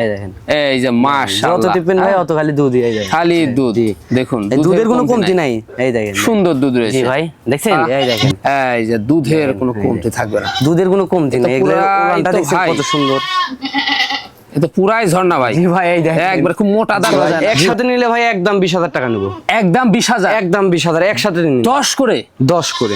এই যে যত টিপেন ভাই অত খালি দুধই এই খালি দুধ দেখুন দুধের কোনো কমতি নাই। এই দেখেন। সুন্দর দুধ রয়েছে। ভাই দেখছেন? এই দেখেন। এই যে দুধের কোনো কমতি থাকবে না। দুধের কোনো কমতি নেই। এগুলো পুরাই দেখছেন কত সুন্দর। এটা পুরাই ঝর্ণা ভাই। ভাই এই দেখেন। একবার খুব মোটা ভাই, একসাথে নিলে ভাই একদম বিশ হাজার টাকা নেব। একদম বিশ হাজার। একদম বিশ হাজার একসাথে নিন। দশ করে? দশ করে।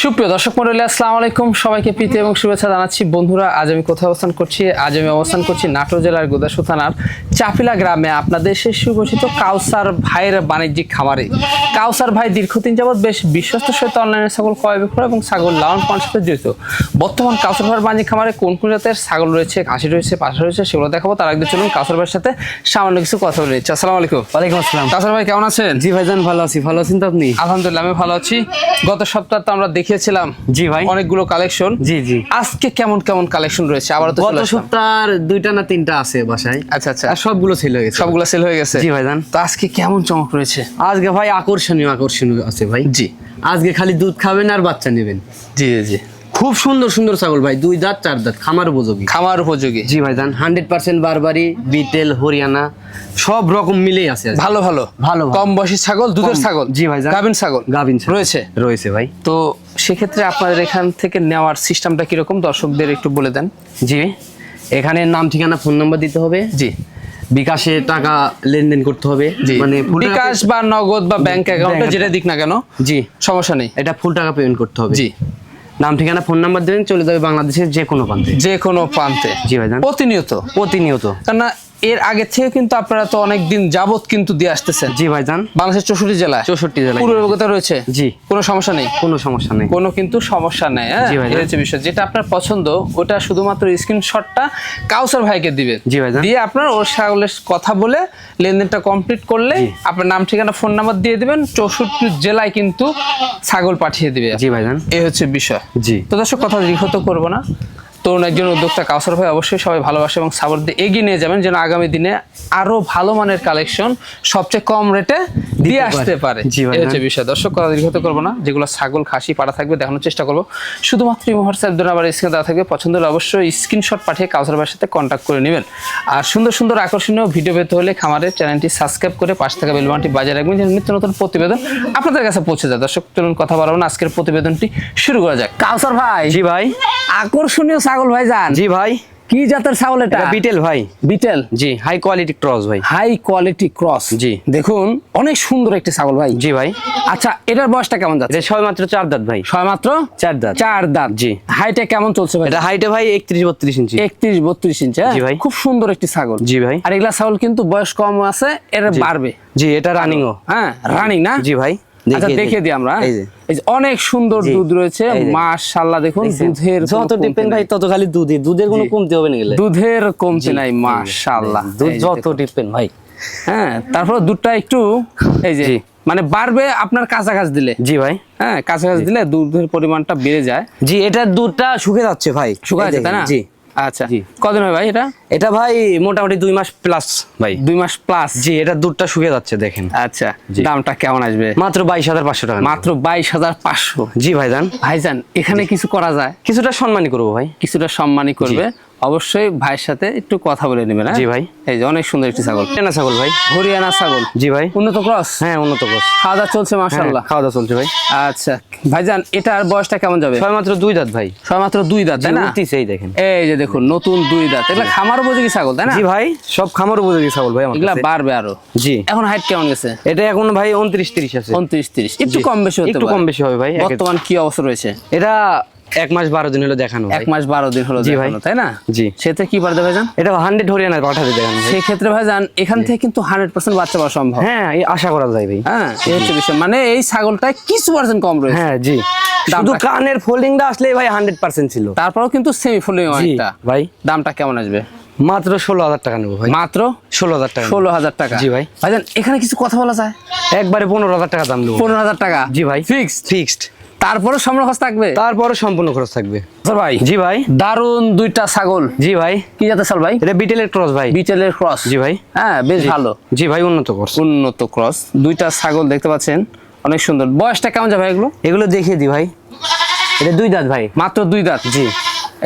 সুপ্রিয় দর্শক মন্ডলী আসসালামু আলাইকুম। সবাইকে প্রীতি এবং শুভেচ্ছা জানাচ্ছি। বন্ধুরা আজ আমি কোথায় অবস্থান করছি? আজ আমি অবস্থান করছি নাটোর জেলার গোদাসু থানার চাপিলা গ্রামে আপনাদের সে সুঘোষিত কাউসার ভাইয়ের বাণিজ্যিক খামারে। কাউসার ভাই দীর্ঘদিন যাবৎ বেশ বিশ্বস্ত সহিত অনলাইনে ছাগল ক্রয় বিক্রয় এবং ছাগল লালন পালনের সাথে জড়িত। বর্তমান কাউসার ভাইয়ের বাণিজ্যিক খামারে কোন কোন জাতের ছাগল রয়েছে খাসি রয়েছে পাশা রয়েছে সেগুলো দেখাবো। তার আগে চলুন কাউসার ভাইয়ের সাথে সামান্য কিছু কথা বলে। নিচ্ছি আসসালামু আলাইকুম। ওয়ালাইকুম আসসালাম। কাউসার ভাই কেমন আছেন? জি ভাইজান ভালো আছি। ভালো আছেন তো আপনি? আলহামদুলিল্লাহ আমি ভালো আছি। গত সপ্তাহে তো আমরা দেখিয়েছিলাম জি ভাই। অনেকগুলো কালেকশন জি জি। আজকে কেমন কেমন কালেকশন রয়েছে? আবারও তো গত চলে আসলাম। সপ্তাহ দুইটা না তিনটা আছে বাসায়। আচ্ছা আচ্ছা। আর সবগুলো ছিল গেছে। সবগুলো সেল হয়ে গেছে। জি ভাইজান তো আজকে কেমন চমক রয়েছে? আজকে ভাই আকর্ষণীয় আকর্ষণীয় আছে ভাই। জি। আজকে খালি দুধ খাবেন আর বাচ্চা নেবেন। জি জি খুব সুন্দর সুন্দর ছাগল ভাই। দুই দাঁত চার দাঁত। খামার উপযোগী। খামার উপযোগী। জি ভাইজান হান্ড্রেড পার্সেন্ট বারবারি বিটেল হরিয়ানা সব রকম মিলেই আছে ভালো ভালো। ভালো। কম বয়সী ছাগল দুধের ছাগল। জি ভাইজান। গাভিন ছাগল। গাভিন। রয়েছে। রয়েছে ভাই। তো সেক্ষেত্রে আপনাদের এখান থেকে নেওয়ার সিস্টেমটা কীরকম? দর্শকদের একটু বলে দেন। জি। এখানে নাম ঠিকানা ফোন নাম্বার দিতে হবে। জি। বিকাশে টাকা লেনদেন করতে হবে। মানে বিকাশ বা নগদ বা ব্যাংক অ্যাকাউন্টে যেটা দিক না কেন জি। সমস্যা নেই। এটা ফুল টাকা পেমেন্ট করতে হবে। জি। নাম ঠিকানা ফোন নাম্বার দেবেন চলে যাবে বাংলাদেশের যে কোনো প্রান্তে। যে কোনো প্রান্তে। জি ভাই প্রতিনিয়ত। প্রতিনিয়ত। কেননা এর আগে থেকে কিন্তু আপনারা তো অনেক দিন যাবত কিন্তু দিয়ে আসতেছেন। জি ভাইজান। বাংলাদেশের চৌষট্টি জেলায়। চৌষট্টি জেলায় পূর্ব অভিজ্ঞতা রয়েছে? জি। কোনো সমস্যা নেই? কোনো সমস্যা নেই। কোনো কিন্তু সমস্যা নেই হ্যাঁ। হচ্ছে বিষয়। যেটা আপনার পছন্দ ওটা শুধুমাত্র স্ক্রিনশটটা কাউসার ভাইকে দিবেন। জি ভাইজান। দিয়ে আপনার ওর ছাগলের কথা বলে লেনদেনটা কমপ্লিট করলে আপনার নাম ঠিকানা ফোন নাম্বার দিয়ে দিবেন চৌষট্টি জেলায় কিন্তু ছাগল পাঠিয়ে দিবে। জি ভাইজান। এই হচ্ছে বিষয়। জি। তো দর্শক কথা দীর্ঘত করব না। তরুণ একজন উদ্যোক্তা কাউসার ভাই অবশ্যই সবাই ভালোবাসে এবং সাপোর্ট দিয়ে এগিয়ে নিয়ে যাবেন যেন আগামী দিনে আরও ভালো মানের কালেকশন সবচেয়ে কম রেটে দিয়ে আসতে পারে। এই হচ্ছে বিষয়। দর্শক কথা দীর্ঘত করব না। যেগুলো ছাগল খাসি পাড়া থাকবে দেখানোর চেষ্টা করব। শুধুমাত্র হোয়াটসঅ্যাপ ধরে আবার স্ক্রিনে দেওয়া থাকবে। পছন্দ হলে অবশ্যই স্ক্রিনশট পাঠিয়ে কাউসার ভাইয়ের সাথে কন্ট্যাক্ট করে নেবেন। আর সুন্দর সুন্দর আকর্ষণীয় ভিডিও পেতে হলে খামারের চ্যানেলটি সাবস্ক্রাইব করে পাশে থাকা বেলবানটি বাজায় রাখবেন যেন নিত্য নতুন প্রতিবেদন আপনাদের কাছে পৌঁছে যায়। দর্শক চলুন কথা বলব না। আজকের প্রতিবেদনটি শুরু করা যাক। কাউসার ভাই। জি ভাই। আকর্ষণীয় ছাগল ভাই যান জি ভাই। কি জাতের ছাগল এটা? বিটেল ভাই। বিটেল? জি হাই কোয়ালিটি ক্রস ভাই। হাই কোয়ালিটি ক্রস জি। দেখুন অনেক সুন্দর একটি ছাগল ভাই। জি ভাই। আচ্ছা এটার বয়সটা কেমন যাচ্ছে? এটা ছয় মাত্র চার দাঁত ভাই। ছয় মাত্র? চার দাঁত। চার দাঁত। জি। হাইটে কেমন চলছে ভাই? এটা হাইটে ভাই একত্রিশ বত্রিশ ইঞ্চি। একত্রিশ বত্রিশ ইঞ্চি হ্যাঁ? জি ভাই। খুব সুন্দর একটি ছাগল। জি ভাই। আর এগুলা ছাগল কিন্তু বয়স কম আছে এর বাড়বে। জি এটা রানিংও হ্যাঁ রানিং না? জি ভাই। আচ্ছা দেখে দিই। আমরা এই যে। অনেক সুন্দর দুধ রয়েছে। মাশাআল্লাহ দেখুন দুধের যত ভাই তত খালি দুধই। দুধের কোনো কমতি হবে না গেলে দুধের কমতি নাই মাশাআল্লাহ। দুধ যত। ভাই। হ্যাঁ তারপর দুধটা একটু এই যে মানে বাড়বে আপনার কাছাকাছি দিলে। জি ভাই। হ্যাঁ কাছাকাছি দিলে দুধের পরিমাণটা বেড়ে যায়। জি এটার দুধটা শুকে যাচ্ছে ভাই। এই যাচ্ছে তাই না? জি। আচ্ছা। জি। কদিন হয় ভাই এটা? এটা ভাই মোটামুটি দুই মাস প্লাস ভাই। দুই মাস প্লাস জি এটা দুধটা শুকিয়ে যাচ্ছে দেখেন। আচ্ছা। দামটা কেমন আসবে? মাত্র বাইশ হাজার পাঁচশো টাকা মাত্র বাইশ হাজার পাঁচশো। জি ভাইজান। ভাইজান এখানে কিছু করা যায়? কিছুটা সম্মানই করব ভাই। কিছুটা সম্মানই করবে। অবশ্যই ভাইয়ের সাথে একটু কথা বলে নেবেন হ্যাঁ? জি ভাই। এই যে অনেক সুন্দর একটি ছাগল। কেনা ছাগল ভাই। হরিয়ানা ছাগল। জি ভাই। উন্নত ক্রস? হ্যাঁ উন্নত কোর্স। খাওয়া দাওয়া চলছে মাশাআল্লাহ। খাওয়া দাওয়া চলছে ভাই। আচ্ছা ভাইজান এটার বয়সটা কেমন যাবে? ছয় মাত্র দুই দাঁত ভাই। ছয় মাত্র দুই দাঁত তাই না? এই দেখেন। এই যে দেখুন নতুন দুই দাঁত। এগুলা খামার উপযোগী ছাগল তাই না? জি ভাই সব খামার উপযোগী ছাগল ভাই এগুলা বাড়বে আরও। জি। এখন হাইট কেমন গেছে? এটা এখন ভাই উনত্রিশ তিরিশ আছে। উনত্রিশ তিরিশ। একটু কম বেশি হতে একটু কম বেশি হবে ভাই বর্তমান কি অবস্থা রয়েছে? এটা এক মাস বারো দিন হলো দেখানো এক মাস বারো দিন হলো জি ভাই। তাই না? জি। সেতে কি ভাইজান? এটা হান্ড্রেড হরিয়ানার পাঠাতে দেখানো ভাই। সেই ক্ষেত্রে ভাইজান এখান থেকে কিন্তু হান্ড্রেড পার্সেন্ট বাচ্চা পাওয়া সম্ভব। হ্যাঁ আশা করা যায় ভাই। হ্যাঁ এই হচ্ছে বিষয়। মানে এই ছাগলটায় কিছু পার্সেন্ট কম রয়েছে। হ্যাঁ জি। শুধু কানের ফোল্ডিংটা আসলে ভাই হান্ড্রেড পার্সেন্ট ছিল। তারপরেও কিন্তু সেমি ফুলিং জি অনেকটা ভাই। দামটা কেমন আসবে? মাত্র ষোলো হাজার টাকা নেব ভাই। মাত্র? ষোলো হাজার টাকা ষোলো হাজার টাকা। জি ভাই। ভাইজান এখানে কিছু কথা বলা যায়? একবারে পনেরো হাজার টাকা দাম নেব। পনেরো হাজার টাকা? জি ভাই। ফিক্সড ফিক্সড তারপরে সম্পূর্ণ খরচ থাকবে? তারপরে সম্পূর্ণ খরচ থাকবে। স্যার ভাই জি ভাই। দারুণ দুইটা ছাগল। জি ভাই। কি জাতের ছাগল ভাই? এটা বিটেলের ক্রস ভাই। বিটেলের ক্রস। জি ভাই। হ্যাঁ বেশ ভালো। জি ভাই উন্নত ক্রস। উন্নত ক্রস। দুইটা ছাগল দেখতে পাচ্ছেন অনেক সুন্দর। বয়সটা কেমন যাবে এগুলো? এগুলো দেখিয়ে দি ভাই। এটা দুই দাঁত ভাই? মাত্র দুই দাঁত। জি।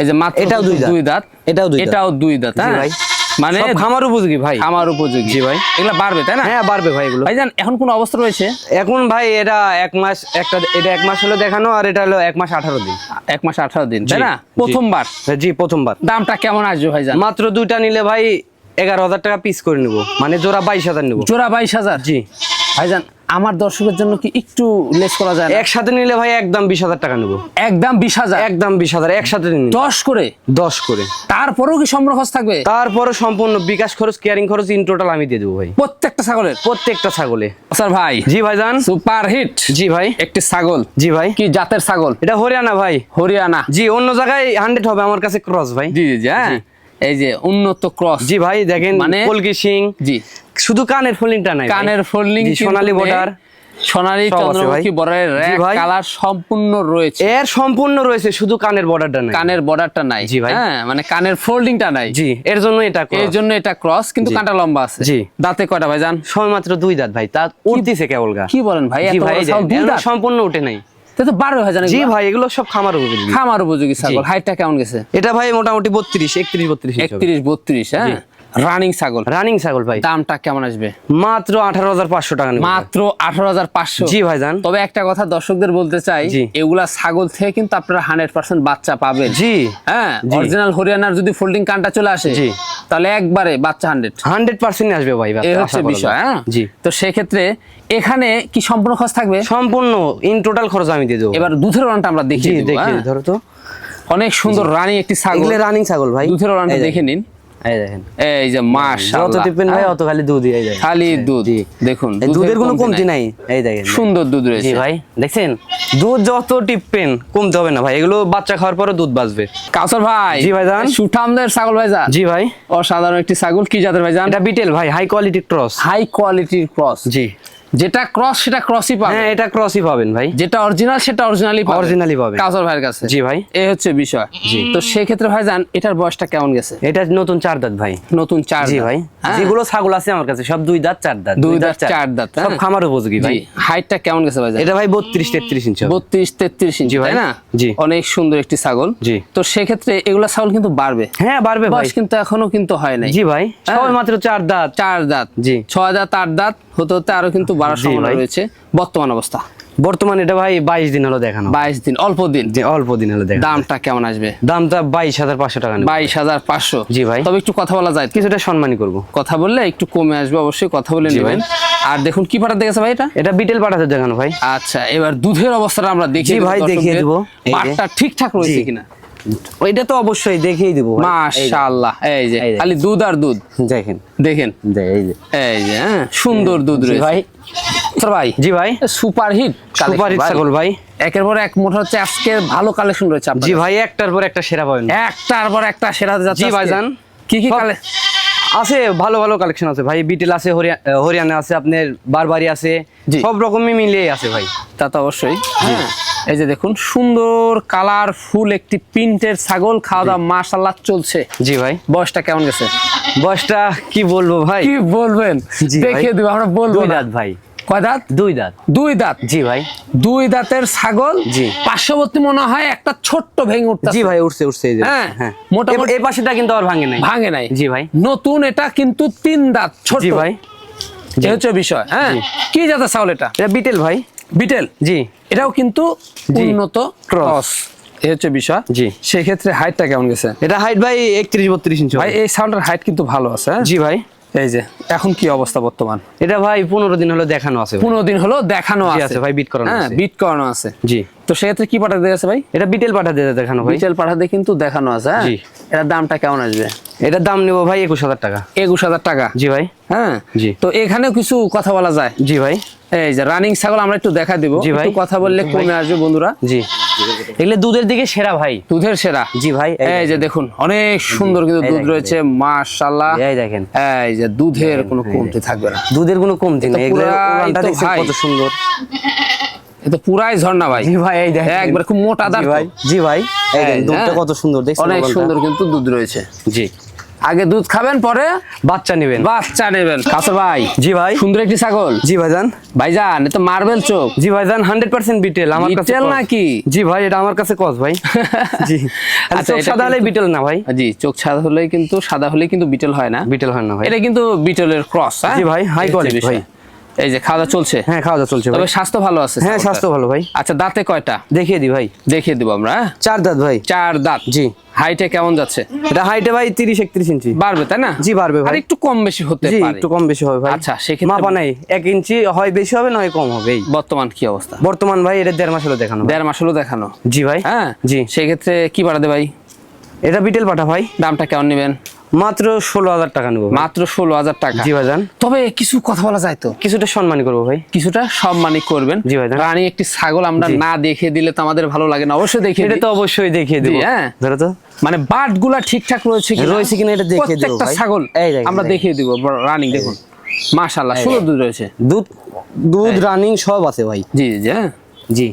এই যে মাত্র এটাও দুই দাঁত। দুই দাঁত। এটাও দুই দাঁত। এটাও দুই দাঁত হ্যাঁ। ভাই। মানে খামার উপযোগী ভাই? খামার উপযোগী। জি ভাই। এগুলো বাড়বে তাই না? হ্যাঁ বাড়বে ভাই এগুলো। ভাইজান এখন কোন অবস্থা রয়েছে? এখন ভাই এটা এক মাস একটা এটা এক মাস হলো দেখানো আর এটা হলো এক মাস আঠারো দিন। এক মাস আঠারো দিন তাই না? প্রথমবার? জি প্রথমবার। দামটা কেমন আসবে ভাইজান? মাত্র দুইটা নিলে ভাই এগারো হাজার টাকা পিস করে নেব। মানে জোড়া বাইশ হাজার নেব। জোড়া বাইশ হাজার? জি। ভাইজান আমার দর্শকের জন্য কি একটু লেস করা যায় একসাথে নিলে ভাই একদম বিশ হাজার টাকা নেব। একদম বিশ হাজার? একদম বিশ হাজার একসাথে নিলে। দশ করে? দশ করে। তারপরেও কি সম্পূর্ণ খরচ থাকবে? তারপরে সম্পূর্ণ বিকাশ খরচ কেয়ারিং খরচ ইন টোটাল আমি দিয়ে দেবো ভাই। প্রত্যেকটা ছাগলের? প্রত্যেকটা ছাগলে। স্যার ভাই জি ভাই যান সুপার হিট। জি ভাই। একটি ছাগল। জি ভাই। কি জাতের ছাগল? এটা হরিয়ানা ভাই। হরিয়ানা। জি অন্য জায়গায় হান্ড্রেড হবে আমার কাছে ক্রস ভাই। জি জি হ্যাঁ। এই যে উন্নত ক্রস। জি ভাই দেখেন মানে- কলকি সিং। জি। শুধু কানের ফোল্ডিংটা নাই কানের ফোল্ডিং সোনালী বর্ডার সোনালী চন্দ্রমুখী বর্ডারের র্যাক কালার সম্পূর্ণ রয়েছে। এর সম্পূর্ণ রয়েছে শুধু কানের বর্ডারটা নাই। কানের বর্ডারটা নাই। জি ভাই। হ্যাঁ মানে কানের ফোল্ডিংটা নাই। জি এর জন্য এটা। এর জন্য এটা ক্রস কিন্তু। কাঁটা লম্বা আছে। জি। দাঁতে কয়টা ভাই জান? সময় মাত্র দুই দাঁত ভাই তা উঠতেছে কেবল গা কি বলেন ভাই এত ভাই সম্পূর্ণ উঠে নাই। তা তো বারো ভাই জান জি ভাই এগুলো সব খামার উপযোগী। খামার উপযোগী ছাগল। হাইটটা কেমন গেছে? এটা ভাই মোটামুটি বত্রিশ একত্রিশ বত্রিশ একত্রিশ বত্রিশ হ্যাঁ? রানিং ছাগল। রানিং ছাগল ভাই। দামটা কেমন আসবে? মাত্র আঠারো হাজার পাঁচশো টাকা মাত্র আঠারো হাজার পাঁচশো। জি ভাই তবে একটা কথা দর্শকদের বলতে চাই। এগুলা ছাগল থেকে কিন্তু আপনারা হান্ড্রেড পার্সেন্ট বাচ্চা পাবেন। জি। হ্যাঁ? অরিজিনাল হরিয়ানার যদি ফোল্ডিং কানটা চলে আসে জি। তাহলে একবারে বাচ্চা হান্ড্রেড হান্ড্রেড পার্সেন্ট আসবে ভাই এই হচ্ছে বিষয় হ্যাঁ? জি। তো সেক্ষেত্রে এখানে কি সম্পূর্ণ খরচ থাকবে? সম্পূর্ণ ইন টোটাল খরচ আমি দিয়ে দেবো। এবার দুধের ওরানটা আমরা দেখি দেখি হ্যাঁ? ধরো তো। অনেক সুন্দর রানিং একটি ছাগল। রানিং ছাগল ভাই। দুধের ওরানটা দেখে নিন। এই দেখেন। এই যে যত টিপেন ভাই? অত খালি দুধ এই দেখেন। খালি দুধ। দেখুন দুধের কোনো কমতি নাই। নাই। এই দেখেন। সুন্দর দুধ জি ভাই দেখছেন? দুধ যত টিপেন কমতে হবে না ভাই। এগুলো বাচ্চা খাওয়ার পরে দুধ বাঁচবে। কাউসার ভাই জি ভাইজান। সুঠামদের ছাগল ভাইজান জি ভাই। অসাধারণ একটি ছাগল। কি জাতের ভাইজান এটা বিটেল ভাই হাই কোয়ালিটি ক্রস হাই কোয়ালিটির ক্রস জি। যেটা ক্রস সেটা ক্রসই পাবেন। হ্যাঁ এটা ক্রসই পাবেন ভাই। যেটা অরিজিনাল সেটা অরিজিনালি পাবেন। অরিজিনালি পাবেন। কাউসার ভাইয়ের কাছে। জি ভাই। এই হচ্ছে বিষয়। জি। তো সেই ক্ষেত্রে ভাই জান এটার বয়সটা কেমন গেছে? এটা নতুন চার দাঁত ভাই। নতুন চার জি ভাই? যেগুলো ছাগল আছে আমার কাছে সব দুই দাঁত চার দাঁত। দুই দাঁত, চার দাঁত, সব হ্যাঁ? খামার উপযোগী ভাই। হাইটটা কেমন গেছে ভাইজান এটা ভাই বত্রিশ তেত্রিশ ইঞ্চি। বত্রিশ তেত্রিশ ইঞ্চি ভাই। না? জি। অনেক সুন্দর একটি ছাগল। জি। তো সেক্ষেত্রে এগুলা ছাগল কিন্তু বাড়বে। হ্যাঁ বাড়বে ভাই। বয়স কিন্তু এখনও কিন্তু হয় নাই। জি ভাই হ্যাঁ। সবাই মাত্র চার দাঁত। চার দাঁত। জি। ছয় দাঁত আট দাঁত হতে হতে আরও কিন্তু বাড়ার সম্ভাবনা রয়েছে। বর্তমান অবস্থা। বর্তমানে এটা ভাই বাইশ দিন হলো দেখানো। বাইশ দিন অল্প দিন। যে অল্প দিন হলো দেখানো। দামটা কেমন আসবে? দামটা বাইশ হাজার পাঁচশো টাকা বাইশ হাজার পাঁচশো। জি ভাই। তবে একটু কথা বলা যায়। কিছুটা সম্মানই করব। কথা বললে একটু কমে আসবে অবশ্যই কথা বলে নেবেন। আর দেখুন কি পাঠাতে গেছে ভাই এটা? এটা বিটেল পাঠাতে দেখানো ভাই। আচ্ছা এবার দুধের অবস্থাটা আমরা দেখি ভাই, দেখিয়ে দেবো। পাটটা ঠিকঠাক রয়েছে কিনা? ওইটা তো অবশ্যই দেখিয়ে দিব মাশাআল্লাহ। এই যে। খালি দুধ আর দুধ। দেখেন। দেখেন। এই যে। এই যে হ্যাঁ সুন্দর দুধ রয়েছে। ভাই স্যার ভাই? জি ভাই। সুপার হিট সুপার হিট ছাগল ভাই। একের পর এক মোটা হচ্ছে আজকে ভালো কালেকশন রয়েছে আপনার জি ভাই একটার পর একটা সেরা পাবেন। একটার পর একটা সেরা যাচ্ছে জি আজকে। ভাইজান। কি কি সব- কালে আছে ভালো ভালো কালেকশন আছে ভাই। বিটেল আছে হরিয়ানা আছে আপনার বারবারি আছে। সব রকমই মিলিয়ে আছে ভাই। তা তো অবশ্যই। হ্যাঁ এই যে দেখুন সুন্দর কালারফুল একটি প্রিন্টের ছাগল। খাওয়া দাওয়া মাশাল্লাহ চলছে। জি ভাই। বয়সটা কেমন গেছে? বয়সটা কি বলব ভাই? কি বলবেন? ভাই। দেখিয়ে দিব আমরা বলব ভাই। কয় দাঁত? দুই দাঁত। দুই দাঁত। জি ভাই। দুই দাঁতের ছাগল। জি। পার্শ্ববর্তী মনে হয় একটা ছোট্ট ভেঙে উঠতে জি ভাই উঠছে উঠছে হ্যাঁ, হ্যাঁ। মোটামুটি- এই- পাশেটা কিন্তু আর ভাঙে নাই। ভাঙে নাই। জি ভাই। নতুন এটা কিন্তু তিন দাঁত ছোট জি ভাই। এই হচ্ছে বিষয় হ্যাঁ? কি জাতের ছাগল এটা? এটা বিটেল ভাই। বিটেল? জি। এটাও কিন্তু। উন্নত ক্রস। এই হচ্ছে বিষয়। জি। সেক্ষেত্রে হাইটটা কেমন গেছে? এটা হাইট ভাই একত্রিশ বত্রিশ ইঞ্চি ভাই এই সাউন্ডের হাইট কিন্তু ভালো আছে হ্যাঁ? জি ভাই। এই যে এখন কি অবস্থা বর্তমান? এটা ভাই পনেরো দিন হলো দেখানো আছে পনেরো দিন হলো দেখানো আছে। আছে ভাই, beat করানো হ্যাঁ বিট করানো আছে। জি। তো সেক্ষেত্রে কি পাঠাতে গেছে ভাই? এটা বিটেল পাঠাতে দেখানো ভাই। বিটেল পাঠাতে কিন্তু দেখানো আছে হ্যাঁ। এটার দামটা কেমন আসবে? এটার দাম নেব ভাই একুশ হাজার টাকা। একুশ হাজার টাকা। জি ভাই। হ্যাঁ? জি। তো এখানেও কিছু কথা বলা যায়? জি ভাই। এই যে রানিং ছাগল আমরা একটু দেখা দিব। জি ভাই। কথা বললে কমে আসবে বন্ধুরা। জি। এগুলো দুধের দিকে সেরা ভাই। দুধের সেরা। জি ভাই এই যে দেখুন। অনেক সুন্দর কিন্তু দুধ রয়েছে মাশাআল্লাহ। এই দেখেন। এই যে দুধের কোনো কমতি থাকবে না। দুধের কোনো কমতি নেই এগুলো কত সুন্দর। এটা পুরাই ঝর্ণা ভাই। জি ভাই এই দেখেন। একবার খুব মোটা দাঁত। ভাই জি ভাই এই দেখেন দুধটা হ্যাঁ। কত সুন্দর দেখছেন অনেক সুন্দর কিন্তু দুধ রয়েছে। জি। আগে দুধ খাবেন পরে বাচ্চা নেবেন। বাচ্চা নেবেন। কাছে ভাই জি ভাই। সুন্দর একটি ছাগল। জি ভাইজান। ভাইজান এটা মার্বেল চোখ। জি ভাইজান হান্ড্রেড পার্সেন্ট বিটেল আমার কাছে বিটেল নাকি? জি ভাই এটা আমার কাছে কস ভাই। জি। আচ্ছা, সাদা হলে বিটেল না ভাই। জি চোখ সাদা হলে কিন্তু সাদা হলে কিন্তু বিটেল হয় না। বিটেল হয় না ভাই। এটা কিন্তু বিটেলের ক্রস হ্যাঁ? জি ভাই, হাই কোয়ালিটি বিষয়। ভাই। এই যে খাওয়া দাওয়া চলছে? হ্যাঁ খাওয়া দাওয়া চলছে তবে স্বাস্থ্য ভালো আছে হ্যাঁ স্বাস্থ্য ভালো ভাই। আচ্ছা দাঁতে কয়টা? দেখিয়ে দি ভাই। দেখিয়ে দিব আমরা হ্যাঁ? চার দাঁত ভাই। চার দাঁত। জি। হাইটে কেমন যাচ্ছে? এটা হাইটে ভাই তিরিশ একত্রিশ ইঞ্চি। বাড়বে তাই না? জি, বাড়বে ভাই। আর একটু কম বেশি হতে জি পারে। একটু কম বেশি হবে ভাই। আচ্ছা, সেক্ষেত্রে- মাপা নাই। এক ইঞ্চি হয় বেশি হবে না হয় কম হবে এই। বর্তমান কি অবস্থা? বর্তমান ভাই এটা দেড় মাস হলো দেখানো দেড় মাস হলো দেখানো। জি ভাই। হ্যাঁ? জি। সেক্ষেত্রে কি বাড়াতে ভাই? এটা বিটেল পাঠা ভাই। দামটা কেমন নেবেন? মাত্র ষোলো হাজার টাকা নেব মাত্র ষোলো হাজার টাকা। জি ভাইজান। তবে কিছু কথা বলা যায় তো? কিছুটা সম্মানী করব ভাই। কিছুটা সম্মানী করবেন। জি ভাইজান। রানী একটি ছাগল আমরা না দেখে দিলে তো আমাদের ভালো লাগে না। অবশ্যই দেখে এটা তো অবশ্যই দেখিয়ে জি, হ্যাঁ। ধরো তো। মানে বাটগুলা ঠিকঠাক রয়েছে কিনা? রয়েছে কিনা এটা দেখিয়ে দেবো। ছাগল আমরা দেখিয়ে দিব। রানিং দেখুন। মাশাআল্লাহ সুন্দর দুধ রয়েছে। দুধ দুধ রানিং সব আছে ভাই। জি জি হ্যাঁ। জি।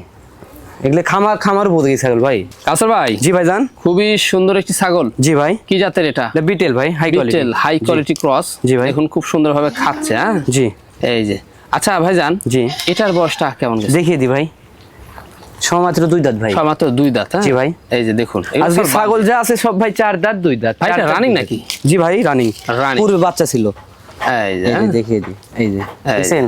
এগুলো খামার খামার উপযোগী ছাগল ভাই। কাসর ভাই? জি ভাইজান খুবই সুন্দর একটি ছাগল। জি ভাই। কি জাতের এটা? বিটেল ভাই high quality high quality cross জি ভাই। এখন খুব সুন্দরভাবে খাচ্ছে হ্যাঁ? জি। এই যে। আচ্ছা ভাইজান জি। এটার বয়সটা কেমন দেখিয়ে দি ভাই। সমাত্র দুই দাঁত ভাই। মাত্র দুই দাঁত হ্যাঁ? জি ভাই। এই যে দেখুন আজকে ছাগল যা আছে সব ভাই চার দাঁত দুই দাঁত। ভাই, দাঁত। নাকি? জি ভাই রানিং Running। পুরো বাচ্চা ছিল। এই যে। হ্যাঁ? দেখিয়ে দি। এই যে। দেখছেন?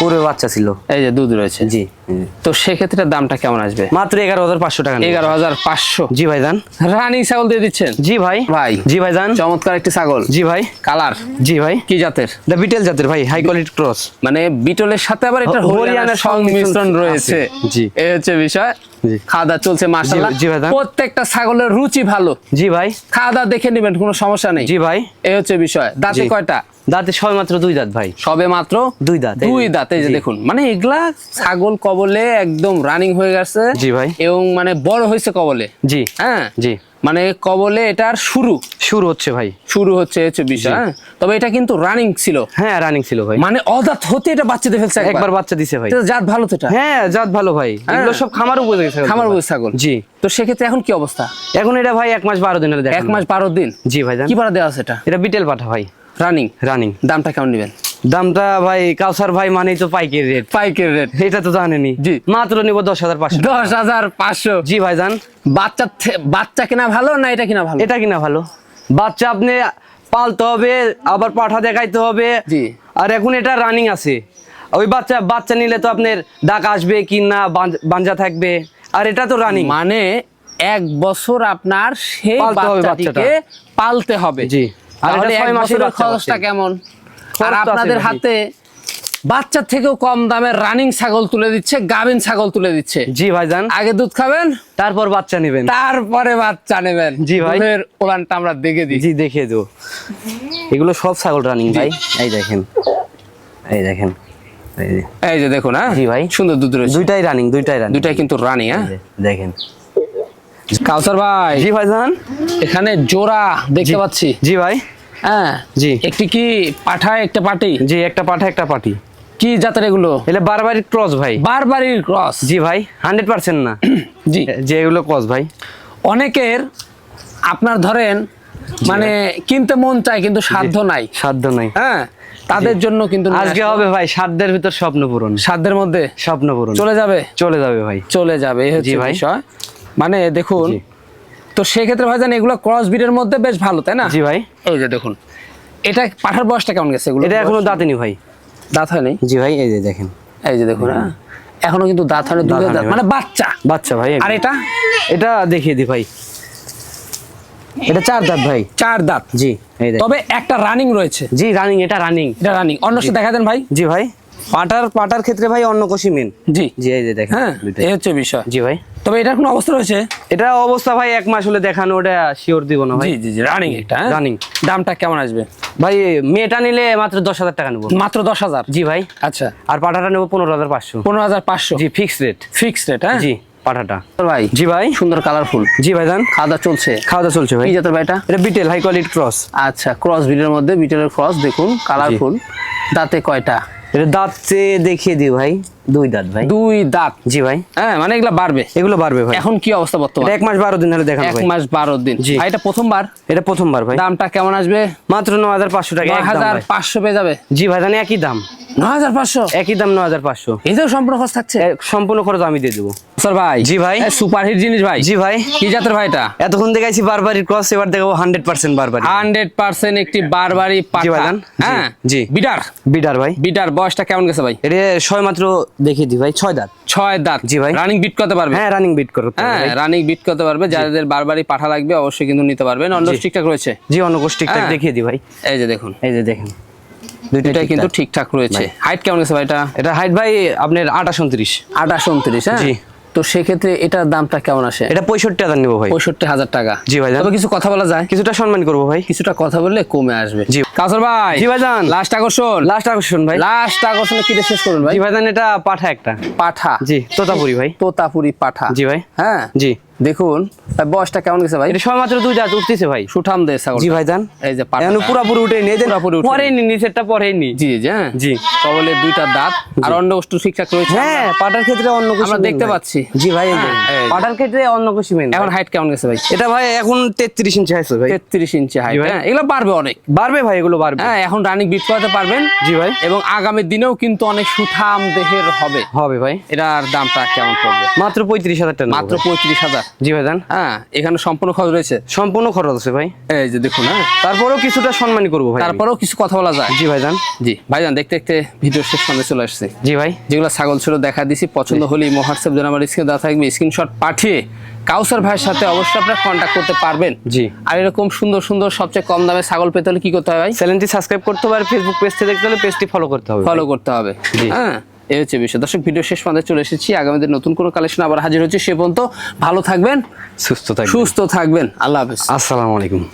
পুরো বাচ্চা ছিল। এই যে দুধ রয়েছে। জি। জি। তো সেক্ষেত্রে দামটা কেমন আসবে? মাত্র এগারো হাজার পাঁচশো টাকা এগারো হাজার পাঁচশো। জি ভাইজান। রানিং ছাগল দিয়ে দিচ্ছেন। জি ভাই। ভাই। জি ভাইজান। চমৎকার একটি ছাগল। জি ভাই। কালার। জি ভাই। কি জাতের? দ্য বিটেল জাতের ভাই হাই কোয়ালিটি ক্রস মানে বিটলের সাথে আবার এটা হরিয়ানার সংমিশ্রণ রয়েছে। জি। এই হচ্ছে বিষয়। খাওয়া দাওয়া চলছে মাশাআল্লাহ। জি ভাইজান। প্রত্যেকটা ছাগলের রুচি ভালো। জি ভাই। খাওয়া দাওয়া দেখে নেবেন কোনো সমস্যা নেই। জি ভাই। এই হচ্ছে বিষয়। দাঁতে কয়টা? দাঁতে সবে মাত্র দুই দাঁত ভাই। সবে মাত্র দুই দাঁত, দুই। দাঁত এই যে দেখুন। মানে এগুলা ছাগল কবলে একদম রানিং হয়ে গেছে। জি ভাই। এবং মানে বড় হয়েছে কবলে। জি। হ্যাঁ? জি। মানে কবলে এটার শুরু। শুরু হচ্ছে ভাই। শুরু হচ্ছে হচ্ছে বিষয় হ্যাঁ? তবে এটা কিন্তু রানিং ছিল। হ্যাঁ রানিং ছিল ভাই। মানে অদাত হতে এটা বাচ্চা দিয়ে ফেলছে একবার। বাচ্চা দিছে ভাই। জাত ভালো তো এটা? হ্যাঁ জাত ভালো ভাই। এগুলো সব খামার উপযোগী ছাগল। খামার। বই ছাগল। জি। তো সেক্ষেত্রে এখন কি অবস্থা? এখন এটা ভাই এক মাস বারো দিনের দেখ এক মাস বারো দিন? জি ভাই কি ভাড়া দেওয়া আছে এটা? এটা বিটেল পাঠা ভাই। রানিং রানিং দামটা কেমন নেবেন? দামটা ভাই কাউসার ভাই মানেই তো পাইকের রেট পাইকের রেট এটা তো জানেনি জি। মাত্র নিব দশ হাজার পাঁচশো দশ হাজার পাঁচশো। জি ভাইজান বাচ্চা থে- বাচ্চা কিনা ভালো না এটা কিনা ভালো? এটা কিনা ভালো। বাচ্চা আপনি পালতে হবে আবার পাঠা দেখাইতে হবে। জি। আর এখন এটা রানিং আছে। ওই বাচ্চা বাচ্চা নিলে তো আপনার ডাক আসবে কি না বাঞ্জা থাকবে। আর এটা তো রানিং মানে এক বছর আপনার সেই বাচ্চাটিকে পালতে হবে। জি। আর ছয় মাসের খরচটা কেমন? আর আপনাদের হাতে বাচ্চার থেকেও কম দামে রানিং ছাগল তুলে দিচ্ছে গাভিন ছাগল তুলে দিচ্ছে। জি ভাইজান। আগে দুধ খাবেন তারপর বাচ্চা নেবেন। তারপরে বাচ্চা নেবেন। জি ভাই। ওলানটা আমরা দেখে দিই। জি দেখিয়ে দেবো। এগুলো সব ছাগল রানিং ভাই। এই দেখেন। এই দেখেন। এই যে। দেখুন হ্যাঁ? জি ভাই। সুন্দর দুধ রয়েছে। দুইটাই রানিং দুইটাই রানিং দুইটাই কিন্তু রানি হ্যাঁ? দেখেন। কাউসার ভাই। জি ভাইজান। এখানে জোড়া দেখতে পাচ্ছি। জি ভাই। হ্যাঁ জি। একটি কি পাঠায় একটা পাটি? জি একটা পাঠা একটা পাটি কি জাতের এগুলো? এলে বারবারই ক্রস ভাই। বারবারির ক্রস? জি ভাই হান্ড্রেড পার্সেন্ট না। জি। যে এগুলো ক্রস ভাই। অনেকের আপনার ধরেন মানে কিনতে মন চায় কিন্তু সাধ্য নাই। সাধ্য নাই। হ্যাঁ তাদের জন্য কিন্তু আজকে হবে ভাই সাধ্যের ভিতর স্বপ্ন পূরণ। সাধ্যের মধ্যে? স্বপ্ন পূরণ। চলে যাবে? চলে যাবে ভাই। চলে যাবে জি ভাই। মানে দেখুন। তো সেক্ষেত্রে ভাইজান এগুলো ক্রস বিডের মধ্যে বেশ ভালো তাই না? জি ভাই। এই যে দেখুন এটা পাঠার বয়সটা কেমন গেছে এগুলো? এটা এখনও দাঁতেনি ভাই। দাঁত হয়নি? জি ভাই এই যে দেখেন। এই যে দেখুন হ্যাঁ? এখনও কিন্তু দাঁত হয়নি দুধের দাঁত মানে বাচ্চা। বাচ্চা ভাই আর এটা? এটা দেখিয়ে দি ভাই। এটা চার দাঁত ভাই। চার দাঁত। জি তবে একটা রানিং রয়েছে। জি রানিং এটা রানিং এটা রানিং অন্য দেখা দেন ভাই? জি ভাই। পাটার পাটার ক্ষেত্রে ভাই অন্য কোশি মেন জি। জি এই যে দেখেন হ্যাঁ এই হচ্ছে বিষয়। জি ভাই। তবে এটার কোনো অবস্থা রয়েছে? এটা অবস্থা ভাই এক মাস হলে দেখানো ওটা শিওর দিব না ভাই। জি জি জি রানিং এটা হ্যাঁ? Running। দামটা কেমন আসবে? ভাই মেয়েটা নিলে মাত্র দশ হাজার টাকা নেব। মাত্র দশ হাজার? জি ভাই। আচ্ছা। আর পাঠাটা নেব পনেরো হাজার পাঁচশো। পনেরো হাজার পাঁচশো? জি ফিক্স রেট ফিক্সড রেট হ্যাঁ? জি পাঠাটা ভাই জি ভাই। সুন্দর কালারফুল জি ভাই যান খাওয়া দাওয়া চলছে। খাওয়া দাওয়া চলছে ভাই। কি জাতের ভাই এটা এটা বিটেল হাই কোয়ালিটি ক্রস আচ্ছা ক্রস বিটের মধ্যে বিটেলের ক্রস দেখুন কালারফুল দাঁতে কয়টা? এটা দাঁত চেয়ে দেখিয়ে দিই ভাই। দুই দাঁত ভাই। দুই দাঁত। জি ভাই। হ্যাঁ মানে এগুলা বাড়বে। এগুলো বাড়বে ভাই। এখন কি অবস্থা বর্তমান? এক মাস বারো দিন হলে দেখানো এক মাস বারো দিন। জি। এটা প্রথমবার? এটা প্রথমবার ভাই। দামটা কেমন আসবে? মাত্র ন হাজার পাঁচশো টাকা একদম হাজার পাঁচশো পেয়ে যাবে? জি ভাই জানি একই দাম। নয় হাজার পাঁচশো? একই দাম ন হাজার পাঁচশো। এতেও সম্পূর্ণ খরচ থাকছে? সম্পূর্ণ খরচ আমি দিয়ে দেবো। স্যার ভাই। জি ভাই। সুপার হিট জিনিস ভাই। জি ভাই। কি জাতের ভাই এটা? এতক্ষণ দেখাইছি বারবারই ক্রস এবার দেখাবো হান্ড্রেড পার্সেন্ট বারবারই। হান্ড্রেড পার্সেন্ট একটি বারবারই পাঠা ভাইজান। জি, হ্যাঁ জি। বিটার। বিডার ভাই। বিটার বয়সটা কেমন গেছে ভাই? এটা ছয় মাত্র দেখিয়ে দি ভাই ছয় দাঁত। ছয় দাঁত। জি ভাই। রানিং বিট করতে পারবে? হ্যাঁ রানিং বিট করতে হ্যাঁ রানিং বিট করতে পারবে। যাদের বারবারই পাঠা লাগবে অবশ্যই কিন্তু নিতে পারবেন অন্য ঠিকঠাক রয়েছে? জি কোষ ঠিকঠাক হ্যাঁ। দেখিয়ে দিই ভাই। এই যে দেখুন। এই যে দেখুন। দুইটাই কিন্তু ঠিকঠাক। রয়েছে। হাইট কেমন আছে ভাই এটা? এটা হাইট ভাই আপনার আঠাশ উনত্রিশ। আঠাশ উনত্রিশ হ্যাঁ? জি। তো সেক্ষেত্রে এটার দামটা কেমন আসে? এটা পঁয়ষট্টি হাজার নেব ভাই। পঁয়ষট্টি হাজার টাকা। জি ভাই তবে কিছু কথা বলা যায়। কিছুটা সম্মান করব ভাই। কিছুটা কথা বললে কমে আসবে। জি। কাসর ভাই জি ভাইজান। লাস্ট আকর্ষণ। লাস্ট আকর্ষণ ভাই। লাস্ট আকর্ষণে কি শেষ করুন ভাই? জি ভাইজান এটা পাঠা একটা। পাঠা। জি তোতাপুরি ভাই। তোতাপুরি পাঠা। জি ভাই। হ্যাঁ। জি। দেখুন ভাই বয়সটা কেমন গেছে ভাই? এটা সবে মাত্র দুই দাঁত উঠতেছে ভাই। সুঠাম দে ছাগল জি ভাইজান এই যে এখন পুরাপুরি উঠে নিয়ে দেন পুরাপুরি উঠে পরে নিচেরটা পরে নি। জি জি হ্যাঁ? জি। কবলে দুইটা দাঁত আর অন্য বস্তু ঠিকঠাক রয়েছে? হ্যাঁ পাটার ক্ষেত্রে অন্য কিছু আমরা দেখতে পাচ্ছি। জি ভাই। হ্যাঁ। পাটার ক্ষেত্রে অন্য কিছু মেন এখন হাইট কেমন গেছে ভাই? এটা ভাই এখন তেত্রিশ ইঞ্চি আছে ভাই। তেত্রিশ ইঞ্চি হাইট ভাই। হ্যাঁ? এগুলো বাড়বে অনেক। বাড়বে ভাই এগুলো বাড়বে। হ্যাঁ এখন রানিং বিট করাতে পারবেন। জি ভাই। এবং আগামী দিনেও কিন্তু অনেক সুঠাম দেহের হবে। হবে ভাই। এটার দামটা কেমন পড়বে? মাত্র পঁয়ত্রিশ হাজার টাকা মাত্র পঁয়ত্রিশ হাজার। জি ভাইজান। হ্যাঁ এখানে সম্পূর্ণ খরচ রয়েছে। সম্পূর্ণ খরচ আছে ভাই। এই যে দেখুন হ্যাঁ তারপরেও কিছুটা সম্মানী করব ভাই। তারপরেও কিছু কথা বলা যায়। জি ভাইজান। জি ভাইজান দেখতে দেখতে ভিডিও শেষ পর্যন্ত চলে আসছে। জি ভাই। যেগুলো ছাগল ছিল দেখা দিছি পছন্দ হলে হোয়াটসঅ্যাপ যেন আমার স্ক্রিনে দেওয়া থাকবে স্ক্রিনশট পাঠিয়ে কাউসার ভাইয়ের সাথে অবশ্যই আপনারা কন্ট্যাক্ট করতে পারবেন। জি। আর এরকম সুন্দর সুন্দর সবচেয়ে কম দামে ছাগল পেতে হলে কি করতে হবে ভাই? চ্যানেলটি সাবস্ক্রাইব করতে হবে আর ফেসবুক পেজটি দেখতে হলে পেজটি ফলো করতে হবে ফলো করতে হবে। জি। হ্যাঁ এই হচ্ছে বিষয়। দর্শক ভিডিও শেষ পর্যন্ত চলে এসেছি। আগামীদের নতুন কোনো কালেকশন আবার হাজির হচ্ছে। সে পর্যন্ত ভালো থাকবেন সুস্থ থাকবেন। সুস্থ থাকবেন। আল্লাহ হাফিজ। আসসালামু আলাইকুম।